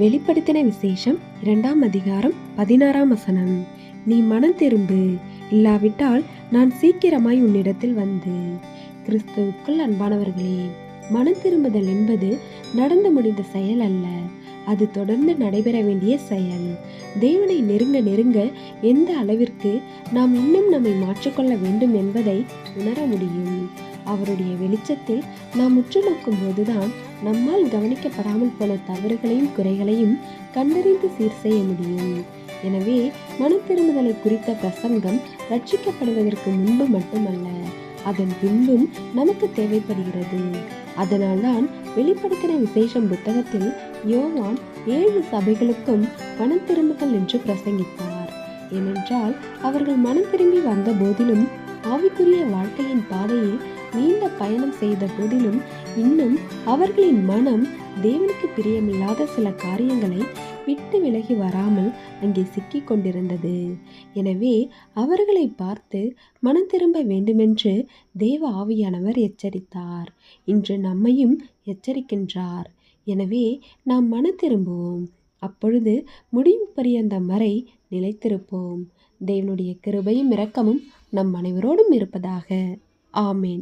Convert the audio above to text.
வெளிப்படுத்தின விசேஷம் இரண்டாம் அதிகாரம் பதினாறாம் வசனம். நீ மனம் திரும்பு இல்லாவிட்டால் நான் சீக்கிரமாய் உன்னிடத்தில் வந்து. கிறிஸ்துவுக்குள் அன்பானவர்களே மனம் திரும்புதல் என்பது நடந்து முடிந்த செயல் அல்ல. அது தொடர்ந்து நடைபெற வேண்டிய செயல். தேவனை நெருங்க நெருங்க எந்த அளவிற்கு நாம் இன்னும் நம்மை மாற்றிக்கொள்ள வேண்டும் என்பதை உணர முடியும். அவருடைய வெளிச்சத்தில் நாம் உற்று நோக்கும் போதுதான் நம்மால் கவனிக்கப்படாமல் போன தவறுகளையும் குறைகளையும் கண்டறிந்து சீர் செய்ய முடியும். எனவே மன திரும்புதலை குறித்த பிரசங்கம் ரட்சிக்கப்படுவதற்கு முன்பு மட்டுமல்ல அதன் பின்பும் நமக்கு தேவைப்படுகிறது. அதனால்தான் வெளிப்படுத்தின விசேஷம் புத்தகத்தில் யோவான் ஏழு சபைகளுக்கும் மனம் திரும்புதல் என்று பிரசங்கித்தார். ஏனென்றால் அவர்கள் மனம் திரும்பி வந்த போதிலும் ஆவிக்குரிய வாழ்க்கையின் பாதையில் நீண்ட பயணம் செய்த போதிலும் இன்னும் அவர்களின் மனம் தேவனுக்கு பிரியமில்லாத சில காரியங்களை விட்டு விலகி வராமல் அங்கே சிக்கிக் கொண்டிருந்தது எனவே அவர்களை பார்த்து மனம் திரும்ப வேண்டுமென்று தேவ ஆவியானவர் எச்சரித்தார். இன்று நம்மையும் எச்சரிக்கின்றார். எனவே நாம் மன திரும்புவோம். அப்பொழுது முடிவு பரியந்தம் வரை நிலைத்திருப்போம். தேவனுடைய கிருபையும் இரக்கமும் நம் அனைவரோடும் இருப்பதாக. ஆமேன்.